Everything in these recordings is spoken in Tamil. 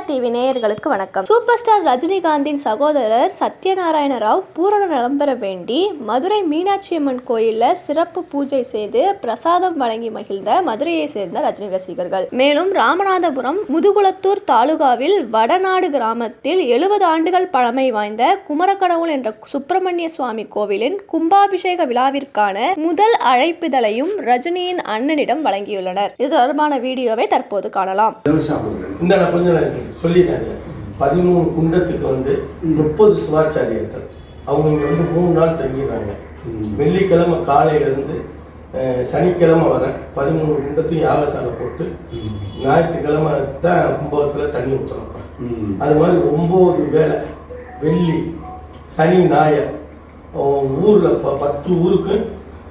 ஸ்டார் டிவி நேயர்களுக்கு வணக்கம். சூப்பர் ஸ்டார் ரஜினிகாந்தின் சகோதரர் சத்யநாராயண ராவ் பூரண நலம் பெற வேண்டி மதுரை மீனாட்சி அம்மன் கோயிலில் சிறப்பு பூஜை செய்து பிரசாதம் வழங்கி மகிழ்ந்த மதுரையை சேர்ந்த ரஜினி ரசிகர்கள். மேலும் ராமநாதபுரம் முதுகுளத்தூர் தாலுகாவில் வடநாடு கிராமத்தில் எழுபது ஆண்டுகள் பழமை வாய்ந்த குமரக்கடவுள் என்ற சுப்பிரமணிய சுவாமி கோவிலின் கும்பாபிஷேக விழாவிற்கான முதல் அழைப்பிதழையும் ரஜினியின் அண்ணனிடம் வழங்கியுள்ளனர். இது தொடர்பான வீடியோவை தற்போது காணலாம். இந்த சொல்லிடுறேன் பதிமூணு குண்டத்துக்கு வந்து முப்பது சிவாச்சாரியர்கள். அவங்க இங்க வந்து மூணு நாள் தங்கிடுறாங்க. வெள்ளிக்கிழமை காலையில இருந்து அஹ், சனிக்கிழமை வர பதிமூணு குண்டத்தையும் யாகசாலை போட்டு ஞாயிற்றுக்கிழமை தான் கும்பகத்தில் தண்ணி ஊற்றுறோம் அது மாதிரி ஒம்பது வேளை வெள்ளி சனி அஹ், ஊர்ல ப பத்து ஊருக்கு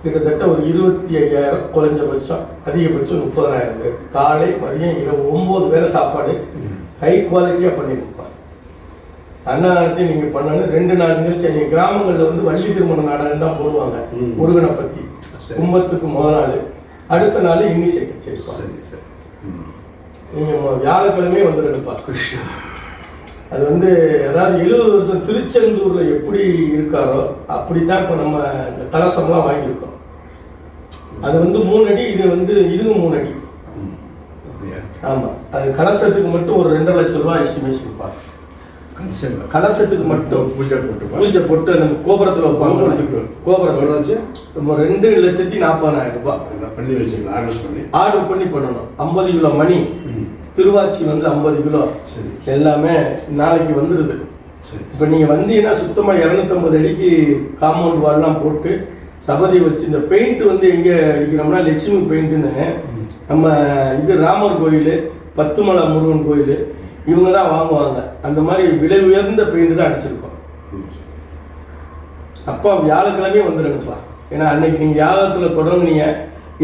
கிட்டத்தட்ட ஒரு இருபத்தி ஐயாயிரம் குறைஞ்சபட்சம் அதிகபட்சம் முப்பதாயிரம் பேர். காலை மதியம் இரவு ஒம்பது வேளை சாப்பாடு ஹை குவாலிட்டியாக பண்ணியிருப்பாங்க அன்னதானத்தையும் நீங்கள் பண்ணணும். ரெண்டு நாள் நிகழ்ச்சி நீங்கள் கிராமங்களில் வந்து வள்ளி திருமண நாடகம் தான் போடுவாங்க. முருகனை பற்றி. கும்பத்துக்கு முதல் நாள் அடுத்த நாள் இன்னிசை கச்சேரி. நீங்கள் வியாழக்கிழமையே வந்துடுப்பா கிருஷ்ணா. அது வந்து அதாவது எழுபது வருஷம் திருச்செந்தூர்ல எப்படி இருக்காரோ அப்படித்தான் இப்போ நம்ம இந்த கலசம்லாம் வாங்கியிருக்கோம். அது வந்து மூணு அடி இது வந்து இதுவும் மூணு அடி. அப்படியா ஆமா. அது கலசத்துக்கு மட்டும் ஒரு ரெண்டரை லட்சம் ரூபாய் எஸ்டிமேஷன் கன்சென்ட் கலசத்துக்கு மட்டும். பூஜை போட்டு பூஜை போட்டு நம்ம கோபுரத்துல வைப்பாங்க. கோபுரத்துல. ஆச்சு? நம்ம ரெண்டு லட்சத்தி நாற்பதாயிரம் ரூபாய் பண்ணி வச்சுக்கலாம் ஆர்டர் பண்ணி? ஆர்டர் பண்ணி பண்ணணும். ஐம்பது கிலோ மணி. திருவாச்சி வந்து ஐம்பது கிலோ. சரி. எல்லாமே நாளைக்கு வந்துடுது சரி. இப்போ நீங்கள் வந்தீங்கன்னா சுத்தமாக இரநூத்தம்பது அடிக்கு காம்பவுண்ட் வால்லாம் போட்டு சபதி வச்சு இந்த பெயிண்ட் வந்து எங்கே அடிக்கிறோம்னா லட்சுமி பெயிண்ட்டுன்னு நம்ம இது ராமர் கோயில் பத்துமலை முருகன் கோயில் இவங்க தான் வாங்குவாங்க. அந்த மாதிரி விலை உயர்ந்த பெயிண்ட் தான் அடிச்சிருக்கோம். அப்பா வியாழக்கிழமையே வந்துடுங்கப்பா ஏன்னா அன்னைக்கு நீங்கள் யாகத்தில் தொடங்குனீங்க.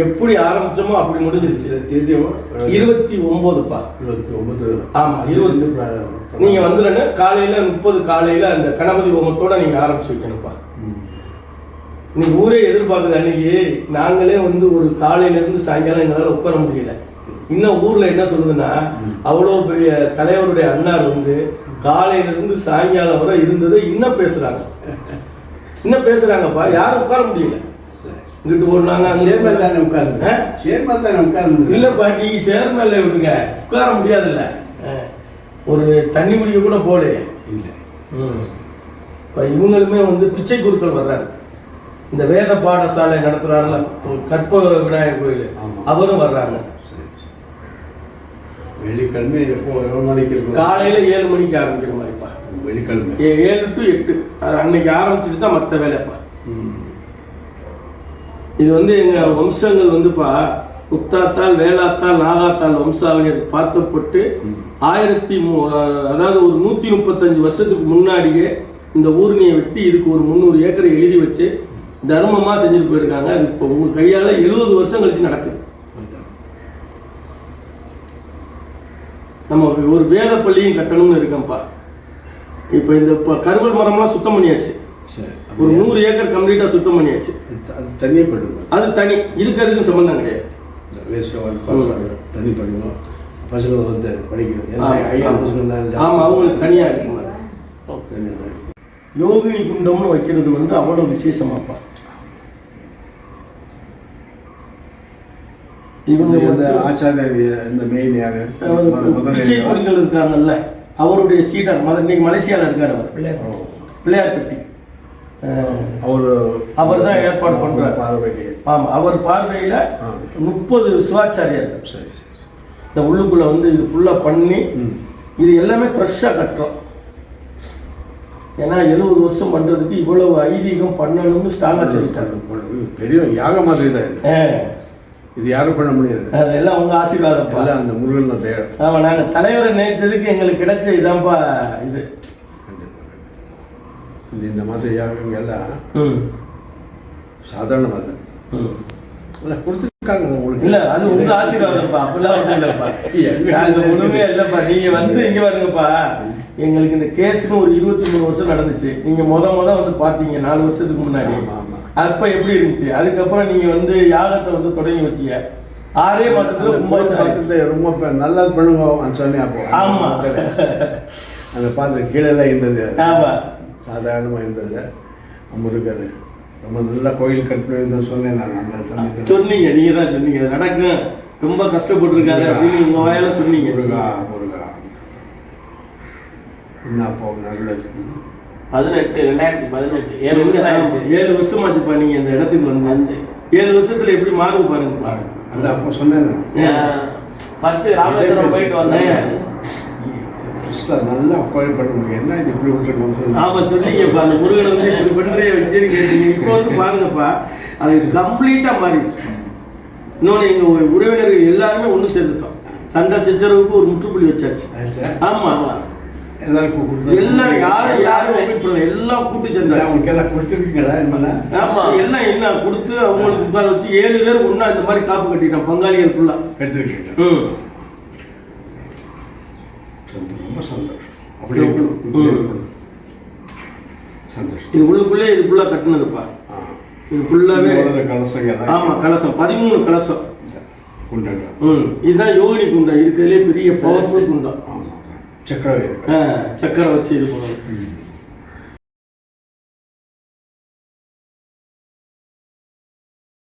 எப்படி ஆரம்பிச்சோமோ அப்படி முடிஞ்சிருச்சு. தேதியோ இருபத்தி ஒம்போதுப்பா. இருபத்தி ஒன்பது ஆமா, இருபது. நீங்க வந்துடுங்க காலையில முப்பது காலையில அந்த கணபதி ஹோமத்தோட நீங்க ஆரம்பிச்சு வைக்கணும்ப்பா. இன்னைக்கு ஊரே எதிர்பார்க்குது அன்னைக்கு. நாங்களே வந்து ஒரு காலையில இருந்து சாயங்காலம் எங்களால உட்கார முடியல. இன்னும் ஊர்ல என்ன சொல்லுதுன்னா அவ்வளோ பெரிய தலைவருடைய அண்ணார் வந்து காலையில இருந்து சாயங்காலம் வரை இருந்ததை இன்னும் பேசுறாங்க. இன்னும் பேசுறாங்கப்பா. யாரும் உட்கார முடியல. இங்கிட்டு போனாங்க சேர்மன் தானே உட்கார்ந்து. ஆ? சேர்மன் தானே உட்கார்ந்து. இல்லப்பா நீங்க சேர்மேல விடுங்க. உட்கார முடியாதுல்ல. ஒரு தண்ணி குடிக்க கூட போலே. இல்லை. இப்போ இவங்களுமே வந்து பிச்சை குருக்கள் வர்றாரு இந்த வேத பாடசாலை நடத்துறாருல கற்ப விநாயகர் கோயில். அவரும் வர்றாங்க. வெள்ளிக்கிழமை எப்போ எவ்வளோ மணிக்கு இருக்கும்? காலையில ஏழு மணிக்கு ஆரம்பிக்கிற மாதிரிப்பா வெள்ளிக்கிழமை. ஏழு டு எட்டு. அது அன்னைக்கு ஆரம்பிச்சுட்டு தான் மற்ற வேலைப்பா. இது வந்து எங்க வம்சங்கள் வந்துப்பா முத்தாத்தால் வேளாத்தால் நாகாத்தால் வம்சாவளியர் பார்த்தப்பட்டு ஆயிரத்தி மு- அதாவது ஒரு நூற்றி முப்பத்தஞ்சு வருஷத்துக்கு முன்னாடியே இந்த ஊர்னியை வெட்டி இதுக்கு ஒரு முந்நூறு ஏக்கரை எழுதி வச்சு தர்மமாக செஞ்சுட்டு போயிருக்காங்க. அது இப்போ உங்கள் கையால் எழுபது வருஷம் கழிச்சு நடக்குது. நம்ம ஒரு வேத பள்ளியும் கட்டணும்னு இருக்கேன்ப்பா. இப்போ இந்த இப்போ கருவல் மரம்லாம் சுத்தம் பண்ணியாச்சு. சரி ஒரு நூறு ஏக்கர் கம்ப்ளீட்டாக சுத்தம் பண்ணியாச்சு. அது- தனியாக பண்ணுங்க அது தனி இருக்கிறதுக்கும் சம்மந்தம் கிடையாது. தனி பண்ணணும் பசங்க வந்து படிக்கணும். ஏன்னா ஆமா, ஐயா ஆமா. பசங்க தான் ஜாஸ்தி. ஆமா அவங்களுக்கு தனியாக இருக்குமா. யோகினி குண்டம்னு வைக்கிறது வந்து அவ்வளோ விசேஷமாப்பா. இவங்க இந்த ஆச்சாரிய இந்த மெயின் யாரு அவர் முதல்ல பிச்சை குடிகள் இருக்காங்கல்ல அவருடைய சீடர் மத இன்னைக்கு மலேசியாவில் இருக்கார் அவர். பிள்ளையார்பட்டி. அவரு அவர் தான் ஏற்பாடு பண்றாரு. பார்வைக்கு. ஆமா அவர் பார்வையில். முப்பது சிவாச்சாரியர்கள் சரி இந்த உள்ளுக்குள்ள வந்து இது ஃபுல்லாக பண்ணி. இது எல்லாமே ஃப்ரெஷ்ஷாக கட்டுறோம். ஏன்னா எழுபது வருஷம் பண்ணுறதுக்கு இவ்வளவு ஐதீகம் பண்ணணும்னு ஸ்ட்ராங்காக சொல்லிட்டாங்க பெரிய யாக மாதிரி தான் இது யாரும் பண்ண முடியாது. அதெல்லாம் உங்கள் ஆசீர்வாதம்ப்பா எல்லாம் அந்த முருகன் தேவை ஆமாம் நாங்கள் தலைவரை நினைச்சதுக்கு எங்களுக்கு கிடைச்ச இதான்ப்பா இது. இது இந்த மாதிரி யாகங்க எல்லாம் சாதாரணமாக இல்லை கொடுத்துருக்காங்க உங்களுக்கு. இல்ல அது உங்க ஆசீர்வாதம்ப்பா அப்படிலாம் ஒன்றும் இல்லைப்பா. எங்க நாங்க ஒண்ணுமே இல்லைப்பா. நீங்க வந்து இங்க பாருங்கப்பா. எங்களுக்கு இந்த கேஸ்னு ஒரு இருபத்தி மூணு வருஷம் நடந்துச்சு. நீங்க முத முத வந்து பாத்தீங்க நாலு வருஷத்துக்கு முன்னாடி. அப்ப எப்படி இருந்துச்சு? அதுக்கப்புறம் நீங்க வந்து யாகத்தை வந்து தொடங்கி வச்சீங்க. ஆறே ஆயிடுச்சு. பார்த்துட்டு ரொம்ப நல்லா பண்ணுங்க சொன்னேன் அப்போ. ஆமா. அந்த பாத்திரம் கீழெல்லாம் இருந்தது. ஆமா. சாதாரணமாக இருந்தது. முருகர் ரொம்ப நல்லா கோயில் கட்டணும் சொன்னேன் நான் அந்த சமயத்தில். சொன்னீங்க நீங்க தான் சொன்னீங்க நடக்கும். ரொம்ப கஷ்டப்பட்டிருக்காரு அப்படின்னு உங்க வாயால சொன்னீங்க. முருகா முருகா. என்ன அப்போ நல்லது. பதினெட்டு ரெண்டாயிரத்தி பதினெட்டு. ஏழு வருஷம் ஆயிடுச்சு. ஏழு வருஷமாச்சுப்பா நீங்க இந்த இடத்துக்கு வந்து. ஏழு வருஷத்துல எப்படி மாறுது பாருங்கப்பா அந்த அப்போ சொன்னேன். நான். ஃபர்ஸ்ட் ராமேஸ்வரம் போயிட்டு வந்தேன். நல்லா கோயில் பண்ண முடியும் என்ன இது இப்படி விட்டுருக்கோம் ஆமா சொன்னீங்கப்பா அந்த முருகனை வந்து இப்படி பண்றிய வச்சுன்னு கேட்டீங்க. இப்போ வந்து பாருங்கப்பா அது கம்ப்ளீட்டா மாறிடுச்சு. இன்னொன்று எங்க உறவினர்கள் எல்லாருமே ஒண்ணு சேர்ந்துட்டோம். சண்டை சச்சரவுக்கு ஒரு முற்றுப்புள்ளி வச்சாச்சு. ஆமா. எல்லாருக்கும் எல்லாரும் யாரும் எல்லாம் கூட்டு சேர்ந்தாச்சு அவங்களுக்கு எல்லாம் கொடுத்துருக்கீங்களா என்ன ஆமா. எல்லாம் என்ன கொடுத்து அவங்களுக்கு உட்கார வச்சு ஏழு பேர் ஒண்ணா இந்த மாதிரி காப்பு கட்டிட்டோம் பங்காளிகள் ஃபுல்லா எடுத்துருக்கீங்க ம். சந்தோஷம் ரொம்ப சந்தோஷம். அப்படியே இருக்கணும். இப்படியே இருக்கணும். சந்தோஷம். இது உள்ளுக்குள்ளே இது ஃபுல்லா கட்டினதுப்பா. இது ஃபுல்லாவே உலக கலசங்கள் ஆமா கலசம். பதிமூணு கலசம். ம். இதுதான் யோகினி குண்டா. இருக்கிறதுலே பெரிய பவர்ஃபுல் ஆமாம் சக்கரவே ஆ, சக்கரை வச்சு இது பண்ணணும்